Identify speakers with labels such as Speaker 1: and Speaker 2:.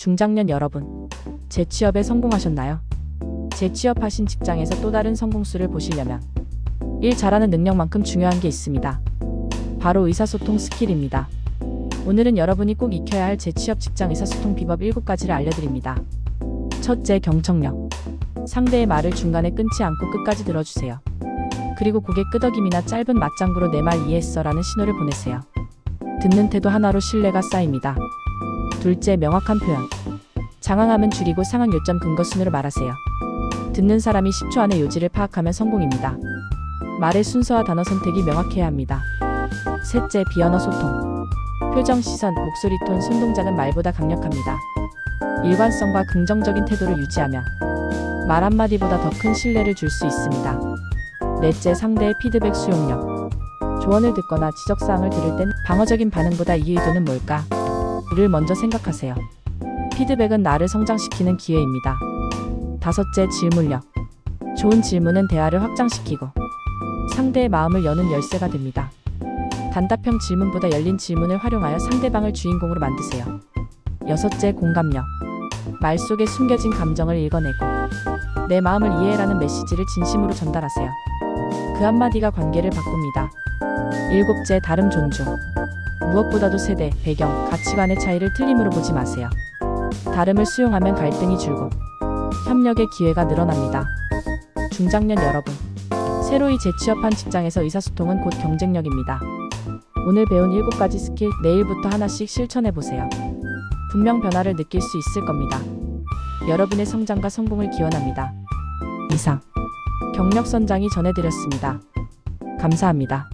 Speaker 1: 중장년 여러분, 재취업에 성공하셨나요? 재취업하신 직장에서 또 다른 성공수를 보시려면 일 잘하는 능력만큼 중요한 게 있습니다. 바로 의사소통 스킬입니다. 오늘은 여러분이 꼭 익혀야 할 재취업 직장 의사소통 비법 7가지를 알려드립니다. 첫째, 경청력. 상대의 말을 중간에 끊지 않고 끝까지 들어주세요. 그리고 고개 끄덕임이나 짧은 맞장구로 내 말 이해했어라는 신호를 보내세요. 듣는 태도 하나로 신뢰가 쌓입니다. 둘째, 명확한 표현. 장황함은 줄이고 상황 요점 근거 순으로 말하세요. 듣는 사람이 10초 안에 요지를 파악하면 성공입니다. 말의 순서와 단어 선택이 명확해야 합니다. 셋째, 비언어 소통. 표정, 시선, 목소리 톤, 손 동작은 말보다 강력합니다. 일관성과 긍정적인 태도를 유지하면 말 한마디보다 더 큰 신뢰를 줄 수 있습니다. 넷째, 상대의 피드백 수용력. 조언을 듣거나 지적사항을 들을 땐 방어적인 반응보다 이 의도는 뭘까? 를 먼저 생각하세요. 피드백은 나를 성장시키는 기회입니다. 다섯째, 질문력. 좋은 질문은 대화를 확장시키고 상대의 마음을 여는 열쇠가 됩니다. 단답형 질문보다 열린 질문을 활용하여 상대방을 주인공으로 만드세요. 여섯째, 공감력. 말 속에 숨겨진 감정을 읽어내고 내 마음을 이해라는 메시지를 진심으로 전달하세요. 그 한마디가 관계를 바꿉니다. 일곱째, 다름 존중. 무엇보다도 세대, 배경, 가치관의 차이를 틀림으로 보지 마세요. 다름을 수용하면 갈등이 줄고 협력의 기회가 늘어납니다. 중장년 여러분, 새로이 재취업한 직장에서 의사소통은 곧 경쟁력입니다. 오늘 배운 7가지 스킬 내일부터 하나씩 실천해 보세요. 분명 변화를 느낄 수 있을 겁니다. 여러분의 성장과 성공을 기원합니다. 이상 경력 선장이 전해드렸습니다. 감사합니다.